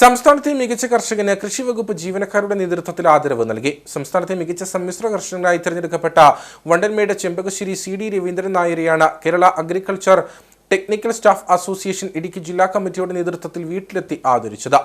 സംസ്ഥാനത്തെ മികച്ച കർഷകന് കൃഷി വകുപ്പ് ജീവനക്കാരുടെ നേതൃത്വത്തിൽ ആദരവ് നൽകി. സംസ്ഥാനത്തെ മികച്ച സമ്മിശ്ര കർഷകനായി തിരഞ്ഞെടുക്കപ്പെട്ട Vandanmedu Chembakassery C D Raveendran നായരെയാണ് Kerala agriculture technical staff association Idukki ജില്ലാ കമ്മിറ്റിയുടെ നേതൃത്വത്തിൽ വീട്ടിലെത്തി ആദരിച്ചത്.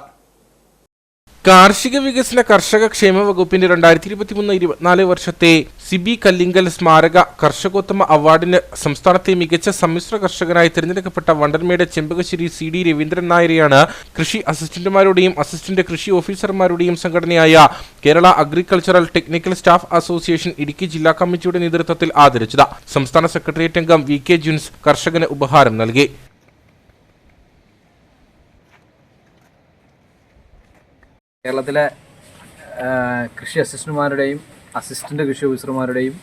കാർഷിക വികസന കർഷക ക്ഷേമ വകുപ്പിന്റെ രണ്ടായിരത്തി ഇരുപത്തിമൂന്ന് ഇരുപത്തിനാല് വർഷത്തെ സിബി കല്ലിങ്കൽ സ്മാരക കർഷകോത്തമ അവാർഡിന് സംസ്ഥാനത്തെ മികച്ച സമ്മിശ്ര കർഷകനായി തിരഞ്ഞെടുക്കപ്പെട്ട വണ്ടൻമേട് ചെമ്പകശ്ശേരി സി ഡി രവീന്ദ്രൻ നായരെയാണ് കൃഷി അസിസ്റ്റന്റുമാരുടെയും അസിസ്റ്റന്റ് കൃഷി ഓഫീസർമാരുടെയും സംഘടനയായ Kerala agricultural technical staff association Idukki ജില്ലാ കമ്മിറ്റിയുടെ നേതൃത്വത്തിൽ ആദരിച്ചത്. സംസ്ഥാന സെക്രട്ടേറിയറ്റ് അംഗം വി കെ ജുൻസ് കർഷകന് ഉപഹാരം നൽകി. കേരളത്തിലെ കൃഷി അസിസ്റ്റന്റുമാരുടെയും അസിസ്റ്റന്റ് കൃഷി ഓഫീസർമാരുടെയും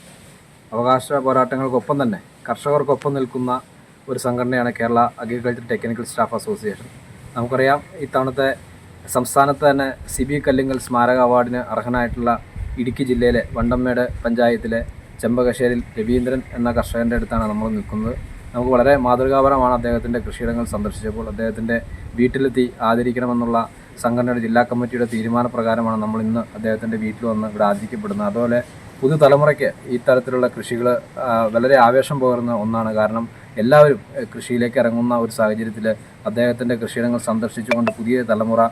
അവകാശ പോരാട്ടങ്ങൾക്കൊപ്പം തന്നെ കർഷകർക്കൊപ്പം നിൽക്കുന്ന ഒരു സംഘടനയാണ് Kerala agriculture technical staff association. നമുക്കറിയാം ഇത്തവണത്തെ സംസ്ഥാനത്ത് തന്നെ സി ബി കല്ലിങ്ങൽ സ്മാരക അവാർഡിന് അർഹനായിട്ടുള്ള ഇടുക്കി ജില്ലയിലെ വണ്ടമ്മേട് പഞ്ചായത്തിലെ ചെമ്പകശ്ശേരിൽ രവീന്ദ്രൻ എന്ന കർഷകന്റെ അടുത്താണ് നമ്മൾ നിൽക്കുന്നത്. നമുക്ക് വളരെ മാതൃകാപരമാണ് അദ്ദേഹത്തിന്റെ കൃഷിയിടങ്ങൾ സന്ദർശിച്ചപ്പോൾ അദ്ദേഹത്തിന്റെ വീട്ടിലെത്തി ആദരിക്കണമെന്നുള്ള സംഘടനയുടെ ജില്ലാ കമ്മിറ്റിയുടെ തീരുമാനപ്രകാരമാണ് നമ്മൾ ഇന്ന് അദ്ദേഹത്തിന്റെ വീട്ടിൽ വന്ന് ഇവിടെ ആദരിക്കപ്പെടുന്നത് അതുപോലെ പുതുതലമുറയ്ക്ക് ഈ തരത്തിലുള്ള കൃഷികൾ വളരെ ആവേശം പകരുന്ന ഒന്നാണ്. കാരണം എല്ലാവരും കൃഷിയിലേക്ക് ഇറങ്ങുന്ന ഒരു സാഹചര്യത്തിൽ അദ്ദേഹത്തിന്റെ കൃഷിയിടങ്ങൾ സന്ദർശിച്ചുകൊണ്ട് പുതിയ തലമുറ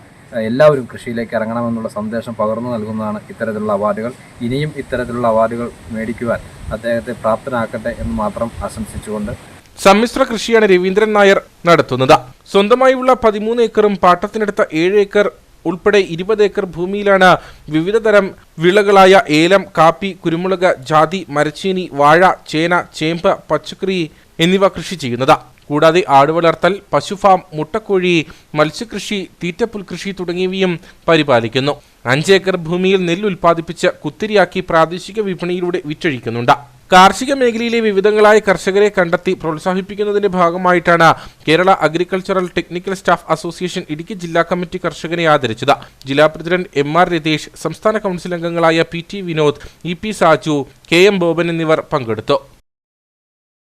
എല്ലാവരും കൃഷിയിലേക്ക് ഇറങ്ങണമെന്നുള്ള സന്ദേശം പകർന്നു നൽകുന്നതാണ് ഇത്തരത്തിലുള്ള അവാർഡുകൾ. ഇനിയും ഇത്തരത്തിലുള്ള അവാർഡുകൾ മേടിക്കുവാൻ അദ്ദേഹത്തെ പ്രാപ്തനാക്കട്ടെ എന്ന് മാത്രം ആശംസിച്ചുകൊണ്ട് സമ്മിശ്ര കൃഷിയാണ് രവീന്ദ്രൻ നായർ നടത്തുന്നത്. സ്വന്തമായുള്ള പതിമൂന്ന് ഏക്കറും പാട്ടത്തിനെടുത്ത ഏഴ് ഏക്കർ ഉൾപ്പെടെ ഇരുപത് ഏക്കർ ഭൂമിയിലാണ് വിവിധതരം വിളകളായ ഏലം കാപ്പി കുരുമുളക് ജാതി മരച്ചീനി വാഴ ചേന ചേമ്പ് പച്ചക്കറി എന്നിവ കൃഷി ചെയ്യുന്നത്. കൂടാതെ ആടുവളർത്തൽ പശുഫാം മുട്ടക്കോഴി മത്സ്യകൃഷി തീറ്റപ്പുൽ കൃഷി തുടങ്ങിയവയും പരിപാലിക്കുന്നു. അഞ്ചേക്കർ ഭൂമിയിൽ നെല്ല് ഉൽപ്പാദിപ്പിച്ച് കുത്തിരിയാക്കി പ്രാദേശിക വിപണിയിലൂടെ വിറ്റഴിക്കുന്നുണ്ട്. കാർഷിക മേഖലയിലെ വിവിധങ്ങളായ കർഷകരെ കണ്ടെത്തി പ്രോത്സാഹിപ്പിക്കുന്നതിന്റെ ഭാഗമായിട്ടാണ് Kerala agricultural technical staff association Idukki ജില്ലാ കമ്മിറ്റി കർഷകനെ ആദരിച്ചത്. ജില്ലാ പ്രസിഡന്റ് എം ആർ രതീഷ് സംസ്ഥാന കൗൺസിൽ അംഗങ്ങളായ P T Vinod E P Saju K M Boban എന്നിവർ പങ്കെടുത്തു.